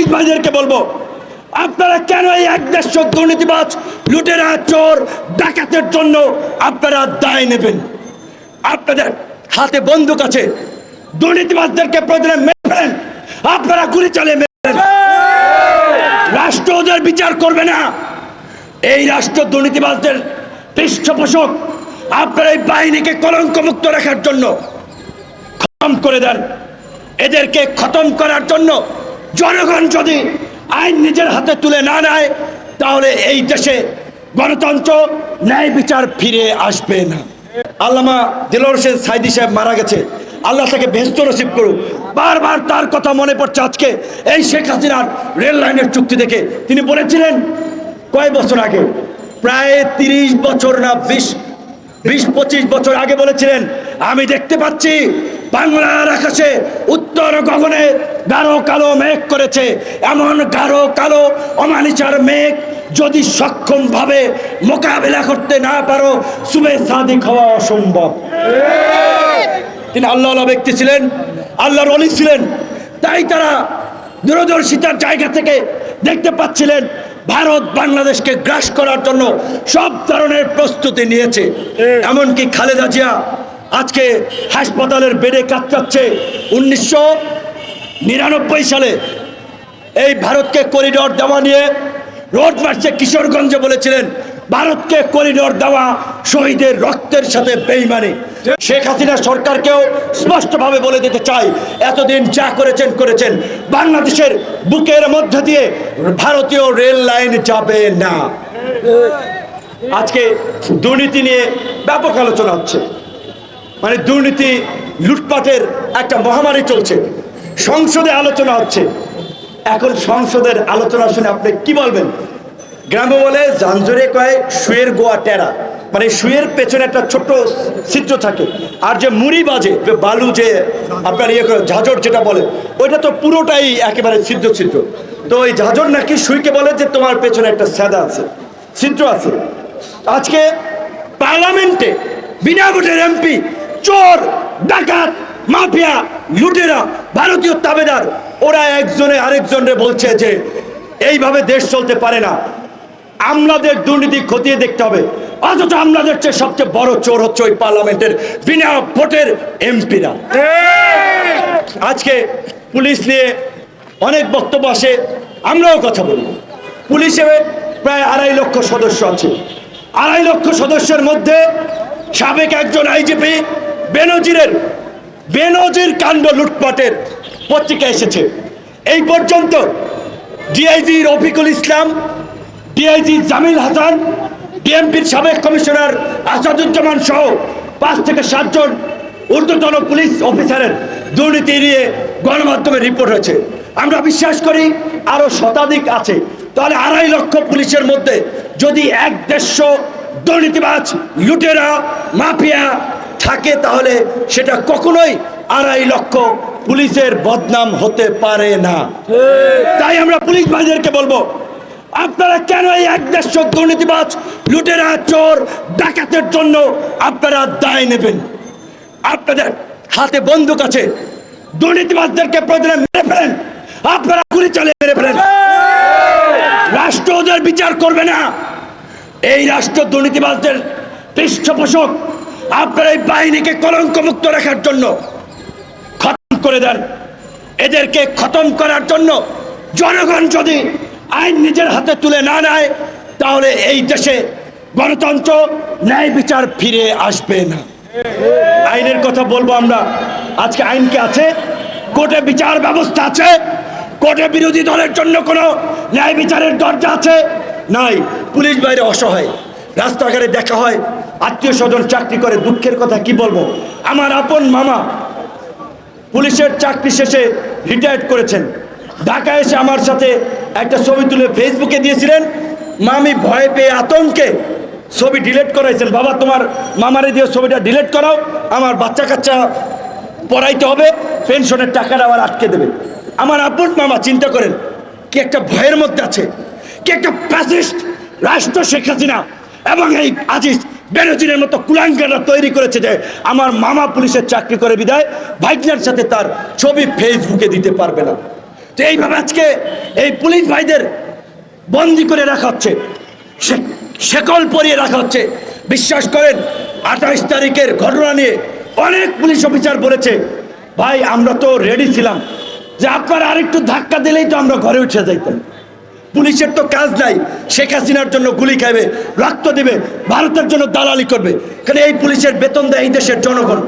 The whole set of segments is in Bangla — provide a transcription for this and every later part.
পুলিশ ভাইদেরকে বলব, আপনারা কেন এই এক দেশ দুর্নীতিবাজ লুটেরা, চোর, ডাকাতের জন্য আপনারা দায় নেবেন? আপনাদের হাতে বন্দুক আছে, দুর্নীতিবাজদেরকে প্রয়োজনে মেরে আপনারা গুলি চালিয়ে মেরে রাষ্ট্র ওদের বিচার করবে না। এই রাষ্ট্র দুর্নীতিবাজদের পৃষ্ঠপোষক, আপনার এই বাহিনীকে কলঙ্কমুক্ত রাখার জন্য খতম করে দেন। এদেরকে খতম করার জন্য জনগণ যদি আইন নিজের হাতে তুলে না নেয়, তাহলে এই দেশে গণতন্ত্র, ন্যায় বিচার ফিরে আসবে না। আল্লামা দিলর হোসেন সাইদি সাহেব মারা গেছে। আল্লাহ তাকে ভেস্ত নসিব করুক। বারবার তার কথা মনে পড়ছে আজকে। এই শেখ হাসিনার রেল লাইনের চুক্তি দেখে তিনি বলেছিলেন, কয় বছর আগে? প্রায় তিরিশ বছর না, বিশ বিশ পঁচিশ বছর আগে বলেছিলেন, আমি দেখতে পাচ্ছি বাংলার আকাশে উত্তর গগনে গাঢ় কালো মেঘ করেছে। এমন গাঢ় কালো অমানিচার মেঘ যদি সক্ষম ভাবে মোকাবেলা করতে না পারো সুবে সাদিক হওয়া অসম্ভব। তিনি আল্লাহ ব্যক্তি ছিলেন আল্লাহর অলি ছিলেন। তাই তারা দূরদর্শিতার জায়গা থেকে দেখতে পাচ্ছিলেন ভারত বাংলাদেশকে গ্রাস করার জন্য সব ধরনের প্রস্তুতি নিয়েছে। এমনকি খালেদা জিয়া আজকে হাসপাতালের বেডে কাতরাচ্ছে উনিশশো নিরানব্বই সালে। এই ভারতকে করিডোর দেওয়া নিয়ে রোড মার্চে কিশোরগঞ্জে বলেছিলেন, ভারতকে করিডোর দেওয়া শহীদের রক্তের সাথে বেইমানি। শেখ হাসিনা সরকারকেও স্পষ্টভাবে বলে দিতে চাই, এতদিন যা করেছেন করেছেন। বাংলাদেশের বুকের মধ্যে দিয়ে ভারতীয় রেল লাইন যাবে না। আজকে দুর্নীতি নিয়ে ব্যাপক আলোচনা হচ্ছে। মানে দুর্নীতি, লুটপাটের একটা মহামারী চলছে। সংসদে আলোচনা হচ্ছে। এখন সংসদের আলোচনা শুনে আপনি কি বলবেন? গ্রামে বলে জাঞ্জরে কয় শুয়ের গোয়া টেরা। মানে শুয়ের পেছনে একটা ছোট্ট ছিদ্র থাকে। আর যে মুড়ি বাজে বালু যে আপনার ইয়ে করে, ঝাঁঝর যেটা বলে, ওইটা তো পুরোটাই একেবারে ছিদ্র ছিদ্র। তো ওই ঝাঁঝর নাকি সুইকে বলে যে তোমার পেছনে একটা স্যাদা আছে, ছিদ্র আছে। আজকে পার্লামেন্টে বিনা ভোটের এমপি চোর, ডাকাত, মাফিয়া, লুটেরা, ভারতীয় তাবেদার, ওরা একজনে আরেকজনরে বলছে যে এইভাবে দেশ চলতে পারে না। আমলাদের দুর্নীতি খতিয়ে দেখতে হবে। অথচ আমলাদের চেয়ে সবচেয়ে বড় চোর হচ্ছে ওই পার্লামেন্টের বিনা ভোটের এমপিরা। আজকে পুলিশ নিয়ে অনেক বক্তব্য আসে, আমরাও কথা বলি পুলিশে প্রায় আড়াই লক্ষ সদস্য আছে। আড়াই লক্ষ সদস্যের মধ্যে সাবেক একজন আইজিপি বেনজিরের, বেনজির কাণ্ড লুটপাটের পত্রিকা এসেছে। এই পর্যন্ত ডিআইজি রফিকুল ইসলাম, ডিআইজি জামিল হাসান, ডিএমপির সাবেক কমিশনার আসাদুজ্জামান সহ পাঁচ থেকে সাতজন ঊর্ধ্বতন পুলিশ অফিসারের দুর্নীতি নিয়ে গণমাধ্যমে রিপোর্ট হয়েছে। আমরা বিশ্বাস করি আরও শতাধিক আছে। তাহলে আড়াই লক্ষ পুলিশের মধ্যে যদি এক দেড়শো দুর্নীতিবাজ, লুটেরা, মাফিয়া থাকে তাহলে সেটা কখনোই আড়াই লক্ষ পুলিশের বদনাম হতে পারে না। তাই আমরা পুলিশ ভাইদেরকে বলব, আপনারা কেন এই এক দেশ দুর্নীতিবাজ লুটেরা, চোর, ডাকাতের জন্য আপনারা দায় নেবেন? আপনাদের হাতে বন্দুক আছে, দুর্নীতিবাজদেরকে প্রয়োজনে মেরে ফেলেন, আপনারা গুলি চালিয়ে মেরে ফেলেন। রাষ্ট্র ওদের বিচার করবে না। এই রাষ্ট্র দুর্নীতিবাজদের পৃষ্ঠপোষক আপনার এই বাহিনীকে কলঙ্কমুক্ত রাখার জন্য, খতম করে দেন। এদেরকে খতম করার জন্য জনগণ যদি আইন নিজের হাতে তুলে না নেয়, তাহলে এই দেশে গণতন্ত্র, ন্যায় বিচার ফিরে আসবে না। আইনের কথা বলব আমরা। আজকে আইন কি আছে? কোর্টে বিচার ব্যবস্থা আছে। কোর্টে বিরোধী দলের জন্য কোনো ন্যায় বিচারের দরজা আছে? নাই। পুলিশ বাইরে অসহায়। রাস্তাঘাটে দেখা হয় আত্মীয় স্বজন চাকরি করে, দুঃখের কথা কি বলব? আমার আপন মামা পুলিশের চাকরি শেষে রিটায়ার্ড করেছেন। ঢাকা এসে আমার সাথে একটা ছবি তুলে ফেসবুকে দিয়েছিলেন। মামি ভয় পেয়ে আতঙ্কে ছবি ডিলেট করাইছেন। বাবা, তোমার মামারে দিয়ে ছবিটা ডিলেট করাও, আমার বাচ্চা কাচ্চা পড়াইতে হবে, পেনশনের টাকাটা আবার আটকে দেবে। আমার আপন মামা, চিন্তা করেন, কি একটা ভয়ের মধ্যে আছে, কি একটা ফ্যাসিস্ট রাষ্ট্র শেখ হাসিনা এবং এই আজিজ বেনজিরের মতো কুলাঙ্গারা তৈরি করেছে যে আমার মামা পুলিশের চাকরি করে বিদায়, ভাইজনার সাথে তার ছবি ফেসবুকে দিতে পারবে না। তো এইভাবে আজকে এই পুলিশ ভাইদের বন্দি করে রাখা হচ্ছে শেকল পরিয়ে রাখা হচ্ছে। বিশ্বাস করেন, আঠাইশ তারিখের ঘটনা নিয়ে অনেক পুলিশ অফিসার বলেছে, ভাই, আমরা তো রেডি ছিলাম। যে আপনার আরেকটু ধাক্কা দিলেই তো আমরা ঘরে উঠে যাইতাম। পুলিশের তো কাজ নাই। শেখ হাসিনার জন্য গুলি খাবে রক্ত দেবে, ভারতের জন্য দালালি করবে। কারণ এই পুলিশের বেতন দেয় এই দেশের জনগণ।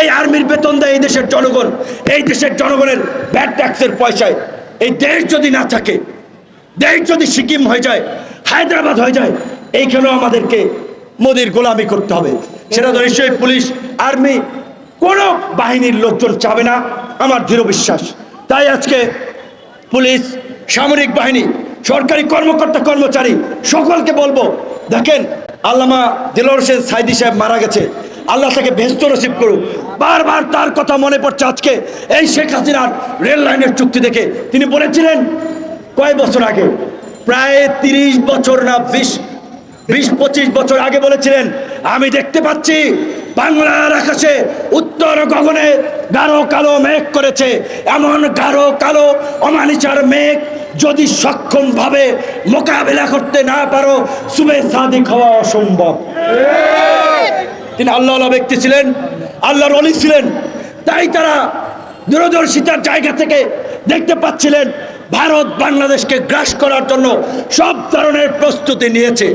এই আর্মির বেতন দেয় এই দেশের জনগণ। এই দেশের জনগণের ব্যাড ট্যাক্সের পয়সায়। এই দেশ যদি না থাকে, দেশ যদি সিকিম হয়ে যায়, হায়দ্রাবাদ হয়ে যায়, এইখানেও আমাদেরকে মোদির গোলামি করতে হবে। সেটা তো নিশ্চয়ই পুলিশ, আর্মি, কোনো বাহিনীর লোকজন চাবে না, আমার দৃঢ় বিশ্বাস। তাই আজকে পুলিশ, সামরিক বাহিনী সরকারি কর্মকর্তা কর্মচারী, সকলকে বলব, দেখেন, আল্লামা দিলর হোসেন সাইদি সাহেব মারা গেছে। আল্লাহ তাকে ভেস্ত নসিব করুক। বারবার তার কথা মনে পড়ছে আজকে। এই শেখ হাসিনার রেল লাইনের চুক্তি দেখে। তিনি বলেছিলেন, কয় বছর আগে? প্রায় তিরিশ বছর না বিশ? বিশ, পঁচিশ বছর আগে বলেছিলেন, আমি দেখতে পাচ্ছি, বাংলার আকাশে উত্তর গগনে গাঢ় কালো মেঘ করেছে। এমন গাঢ় কালো অমানিচার মেঘ যদি সক্ষম ভাবে মোকাবেলা করতে না পারো, সুবে সাদিক হওয়া অসম্ভব। তিনি আল্লাহ ব্যক্তি ছিলেন, আল্লাহর অলি ছিলেন। তাই তারা দূরদর্শিতার জায়গা থেকে দেখতে পাচ্ছিলেন, ভারত বাংলাদেশকে গ্রাস করার জন্য সব ধরনের প্রস্তুতি নিয়েছে।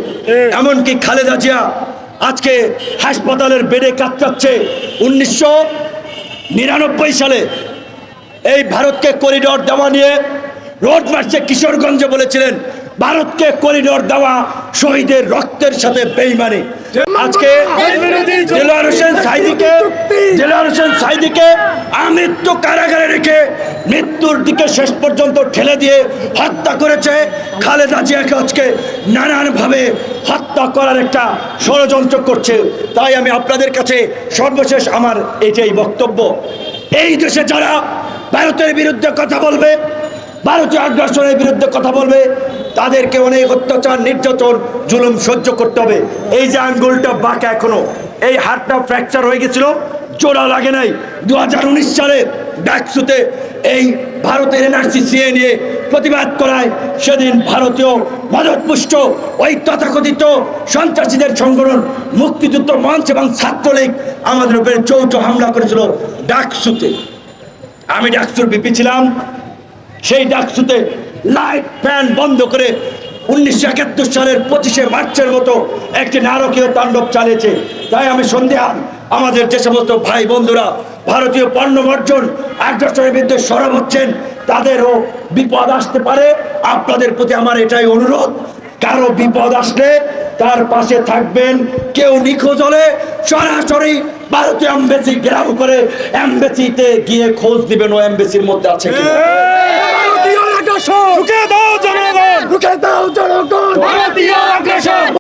এমনকি খালেদা জিয়া আজকে হাসপাতালের বেডে কাতরাচ্ছে। উনিশশো নিরানব্বই সালে এই ভারতকে করিডোর দেওয়া নিয়ে রোড মার্চে কিশোরগঞ্জে বলেছিলেন, ভারতকে করিডোর দেওয়া শহীদের রক্তের সাথে বেইমানি। আজকে জেলার হোসেন সাইদিকে জেলার হোসেন সাইদিকে আমৃত্যু কারাগারে রেখে মৃত্যুর দিকে শেষ পর্যন্ত ঠেলে দিয়ে হত্যা করেছে খালেদা জিয়াকে আজকে নানানভাবে হত্যা করার একটা ষড়যন্ত্র করছে। তাই আমি আপনাদের কাছে সর্বশেষ আমার এটাই বক্তব্য। এই দেশে যারা ভারতের বিরুদ্ধে কথা বলবে ভারতীয় আগ্রাসনের বিরুদ্ধে কথা বলবে, তাদেরকে অনেক অত্যাচার, নির্যাতন, জুলুম সহ্য করতে হবে। এই যে আঙ্গুলটা বাঁকা এখনও, এই হাড়টা ফ্র্যাকচার হয়ে গেছিল, জোড়া লাগে নাই। দু হাজার উনিশ সালে ডাকসুতে এই ভারতের এনআরসি সিএ নিয়ে প্রতিবাদ করায়, সেদিন ভারতীয় মদতপুষ্ট, ওই তথাকথিত সন্ত্রাসীদের সংগঠন মুক্তিযুদ্ধ মঞ্চ এবং ছাত্রলীগ আমাদের উপরে চৌচ হামলা করেছিল ডাকসুতে। আমি ডাকসুর বিপি ছিলাম সেই ডাকসুতে লাইট ফ্যান বন্ধ করে উনিশশো একাত্তর সালের পঁচিশে মার্চের মতো একটি নারকীয় তাণ্ডব চালিয়েছে। তাই আমি সন্ধ্যা আমাদের যে সমস্ত ভাই বন্ধুরা, ভারতীয় পণ্য বর্জন আগ্রাসনের বিরুদ্ধে সরব হচ্ছেন, তাদেরও বিপদ আসতে পারে। আপনাদের প্রতি আমার এটাই অনুরোধ কারও বিপদ আসলে তার পাশে থাকবেন। কেউ নিখোঁজ হলে সরাসরি ভারতীয় এম্বাসি গ্রাম করে এম্বাসিতে গিয়ে খোঁজ দিবেন ও এম্বাসির মধ্যে আছে কি রুখে দাও জনগণ! রুখে দাও জনগণ! ভারতীয়